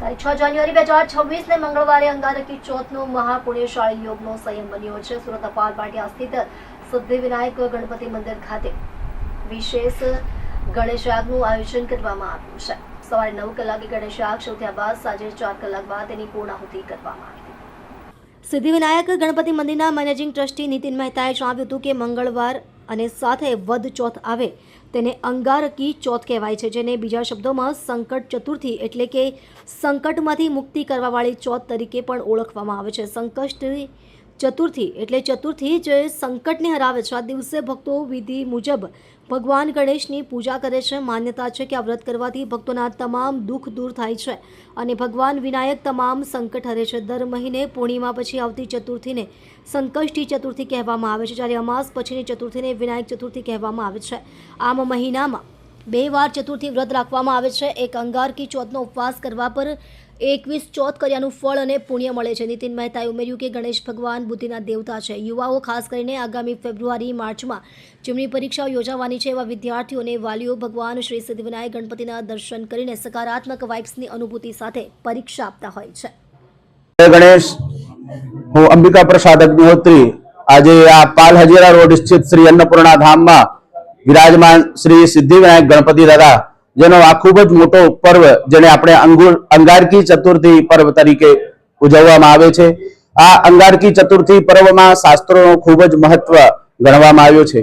તારીખ છ જાન્યુઆરી બે હજાર છવ્વીસને મંગળવારે અંગારકી ચોથનો મહાપુણ્યશાળી યોગનો સંયમ બન્યો છે. સુરત અપાર પાટિયા સ્થિત સિદ્ધિવિનાયક ગણપતિ મંદિર ખાતે વિશેષ ગણેશ યાગનું આયોજન કરવામાં આવ્યું છે. સવારે નવ કલાકે ગણેશ યાગ શરૂ થયા બાદ સાંજે ચાર કલાક બાદ તેની પૂર્ણાહુતિ કરવામાં આવી સિદ્ધિવિનાયક ગણપતિ મંદિરના મેનેજિંગ ટ્રસ્ટી નીતિન મહેતાએ જણાવ્યું હતું કે મંગળવાર અને સાથે વધ ચોથ આવે તેને અંગારકી ચોથ કહેવાય છે, જેને બીજા શબ્દોમાં સંકટ ચતુર્થી એટલે કે સંકટમાંથી મુક્તિ કરવાવાળી ચોથ તરીકે પણ ઓળખવામાં આવે છે. સંકષ્ટ ચતુર્થી એટલે ચતુર્થી જે સંકટને હરાવે છે. આ દિવસે ભક્તો વિધિ મુજબ ભગવાન ગણેશની પૂજા કરે છે. માન્યતા છે કે આ વ્રત કરવાથી ભક્તોના તમામ દુઃખ દૂર થાય છે અને ભગવાન વિનાયક તમામ સંકટ હરે છે. દર મહિને પૂર્ણિમા પછી આવતી ચતુર્થીને સંકષ્ટી ચતુર્થી કહેવામાં આવે છે, જ્યારે અમાસ પછીની ચતુર્થીને વિનાયક ચતુર્થી કહેવામાં આવે છે. આમ મહિનામાં બે વાર ચતુર્થી વ્રત રાખવામાં આવે છે. એક અંગારકી ચોથનો ઉપવાસ કરવા પર એકવીસ ચોથ કર્યાનું ફળ અને પુણ્ય મળે છે. નીતિન મહેતાએ ઉમેર્યું કે ગણેશ ભગવાન બુદ્ધિના દેવતા છે. યુવાઓ, ખાસ કરીને આગામી ફેબ્રુઆરી, માર્ચમાં જેમની પરીક્ષાઓ યોજાવાની છે, એવા વિદ્યાર્થીઓ અને વાલીઓ ભગવાન શ્રી સિદ્ધિવિનાયક ગણપતિના દર્શન કરીને સકારાત્મક વાઇબ્સની અનુભૂતિ સાથે પરીક્ષા આપતા હોય છે. ગણેશ. હું અંબિકા પ્રસાદ અગ્નિહોત્રી. આજે આ પાલ હજીરા રોડ સ્થિત શ્રી અન્નપૂર્ણા ધામમાં વિરાજમાન શ્રી સિદ્ધિવિનાયક ગણપતિ દાદા, જેનો આ ખૂબ જ મોટો પર્વ જેને આપણે અંગુર, અંગારકી ચતુર્થી પર્વ તરીકે ઉજવવામાં આવે છે. આ અંગારકી ચતુર્થી પર્વમાં શાસ્ત્રોનો ખૂબ જ મહત્વ ગણવામાં આવ્યો છે.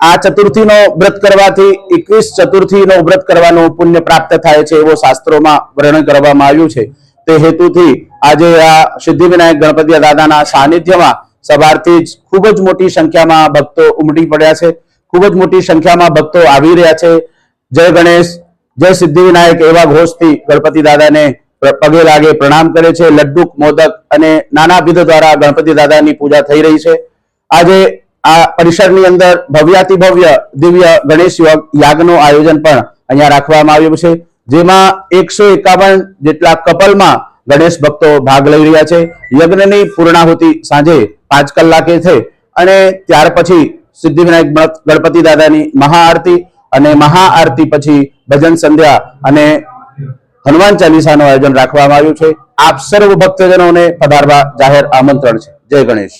આ ચતુર્થીનો વ્રત કરવાથી એકવીસ ચતુર્થીનો વ્રત કરવાનું પુણ્ય પ્રાપ્ત થાય છે એવો શાસ્ત્રોમાં વર્ણન કરવામાં આવ્યું છે. તે હેતુથી આજે આ સિદ્ધિવિનાયક ગણપતિ દાદાના સાનિધ્યમાં સવારથી જ ખૂબ જ મોટી સંખ્યામાં ભક્તો ઉમટી પડ્યા છે. ખૂબ જ મોટી સંખ્યામાં ભક્તો આવી રહ્યા છે. જય ગણેશ, જય સિદ્ધિવિનાયક એવા ઘોષથી ગણપતિ દાદાને પગે લાગે પ્રણામ કરે છે. લડ્ડુક, મોદક અને નાના વિધ દ્વારા ગણપતિ દાદાની પૂજા થઈ રહી છે. આજે આ પરિસરની અંદર ભવ્યાતિ ભવ્ય દિવ્ય ગણેશ યાગ- યાગનું આયોજન પણ અહીંયા રાખવામાં આવ્યું છે. જેમાં એકસો એકાવન જેટલા કપલમાં ગણેશ ભક્તો ભાગ લઈ રહ્યા છે. યજ્ઞની પૂર્ણાહુતિ સાંજે પાંચ કલાકે થઈ અને ત્યાર પછી સિદ્ધિવિનાયક ગણ- ગણપતિ દાદાની મહાઆરતી અને મહાઆરતી પછી ભજન સંધ્યા અને હનુમાન ચાલીસાનું આયોજન રાખવામાં આવ્યું છે. આપ સર્વ ભક્તજનોને પધારવા જાહેર આમંત્રણ છે. જય ગણેશ.